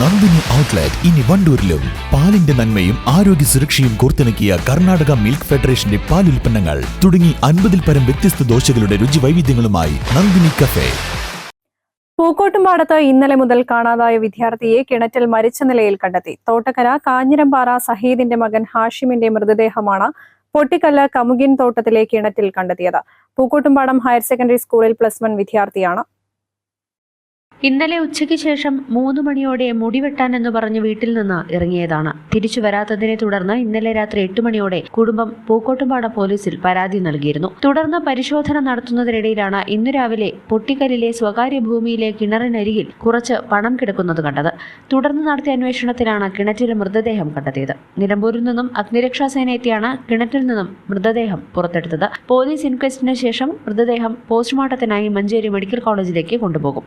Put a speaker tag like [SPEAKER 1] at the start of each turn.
[SPEAKER 1] Nandini outlet ഇനി വണ്ടൂരിലും. പാലിന്റെ നന്മയും ആരോഗ്യ സുരക്ഷയും കോർത്തിണക്കിയ കർണാടക മിൽക്ക് ഫെഡറേഷന്റെ പാൽ ഉൽപ്പന്നങ്ങൾ തുടങ്ങി അൻപതിൽ പരം വ്യത്യസ്ത ദോശകളുടെ രുചി വൈവിധ്യങ്ങളുമായി നന്ദിനി കഫേ.
[SPEAKER 2] പൂക്കോട്ടുംപാടത്ത് ഇന്നലെ മുതൽ കാണാതായ വിദ്യാർത്ഥിയെ കിണറ്റിൽ മരിച്ച നിലയിൽ കണ്ടെത്തി. തോട്ടക്കര കാഞ്ഞിരമ്പാറ സഹീദിന്റെ മകൻ ഹാഷിമിന്റെ മൃതദേഹമാണ് പൊട്ടിക്കല്ല് കമുകിൻ തോട്ടത്തിലെ കിണറ്റിൽ കണ്ടെത്തിയത്. പൂക്കോട്ടുംപാടം ഹയർ സെക്കൻഡറി സ്കൂളിൽ പ്ലസ് വൺ വിദ്യാർത്ഥിയാണ്.
[SPEAKER 3] ഇന്നലെ ഉച്ചയ്ക്ക് ശേഷം മൂന്ന് മണിയോടെ മുടി വെട്ടാൻ എന്ന് പറഞ്ഞ് വീട്ടിൽ നിന്ന് ഇറങ്ങിയതാണ്. തിരിച്ചു വരാത്തതിനെ തുടർന്ന് ഇന്നലെ രാത്രി എട്ട് മണിയോടെ കുടുംബം പൂക്കോട്ടുംപാട പോലീസിൽ പരാതി നൽകിയിരുന്നു. തുടർന്ന് പരിശോധന നടത്തുന്നതിനിടയിലാണ് ഇന്നു രാവിലെ പൊട്ടിക്കലിലെ സ്വകാര്യ ഭൂമിയിലെ കിണറിനരികിൽ കുറച്ച് പണം കിടക്കുന്നത് കണ്ടത്. തുടർന്ന് നടത്തിയ അന്വേഷണത്തിലാണ് കിണറ്റിൽ മൃതദേഹം കണ്ടെത്തിയത്. നിലമ്പൂരിൽ നിന്നും അഗ്നിരക്ഷാസേന എത്തിയാണ് കിണറ്റിൽ നിന്നും മൃതദേഹം പുറത്തെടുത്തത്. പോലീസ് ഇൻക്വസ്റ്റിന് ശേഷം മൃതദേഹം പോസ്റ്റ്മോർട്ടത്തിനായി മഞ്ചേരി മെഡിക്കൽ കോളേജിലേക്ക് കൊണ്ടുപോകും.